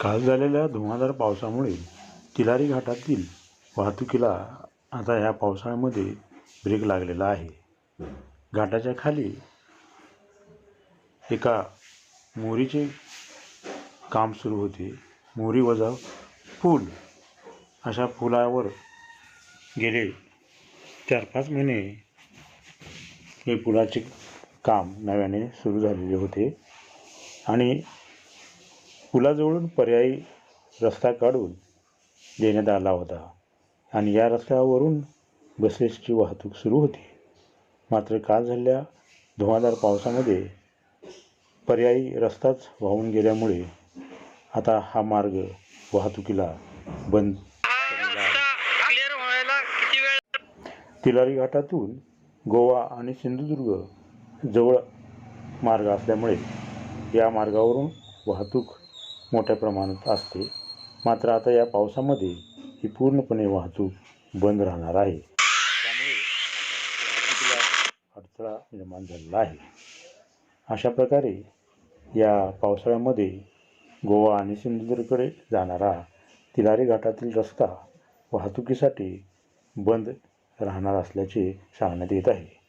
काल झालेल्या धुवाधार पावसामुळे तिलारी घाटातील वाहतुकीला आता ह्या पावसाळ्यामध्ये ब्रेक लागलेला आहे. घाटाच्या खाली एका मोरीचे काम सुरू होते. मोरी वजा पूल अशा पुलावर गेले. चार पाच महिने हे पुलाचे काम नव्याने सुरू झालेले होते. आणि पुलाजवळून पर्यायी रस्ता काढून देण्यात आला होता. आणि या रस्त्यावरून बसेसची वाहतूक सुरू होती. मात्र काल झालेल्या धुवाधार पावसामध्ये पर्यायी रस्ताच वाहून गेल्यामुळे आता हा मार्ग वाहतुकीला बंद तिलारी घाटातून गोवा आणि सिंधुदुर्ग जवळ मार्ग असल्यामुळे या मार्गावरून वाहतूक मोठ्या प्रमाणात असते. मात्र आता या पावसामध्ये ही पूर्णपणे वाहतूक बंद राहणार आहे. त्यामुळे वाहतुकीला अडथळा निर्माण झालेला आहे. अशा प्रकारे या पावसाळ्यामध्ये गोवा आणि सिंधुदुर्गकडे जाणारा तिलारी घाटातील रस्ता वाहतुकीसाठी बंद राहणार असल्याचे सांगण्यात येत आहे.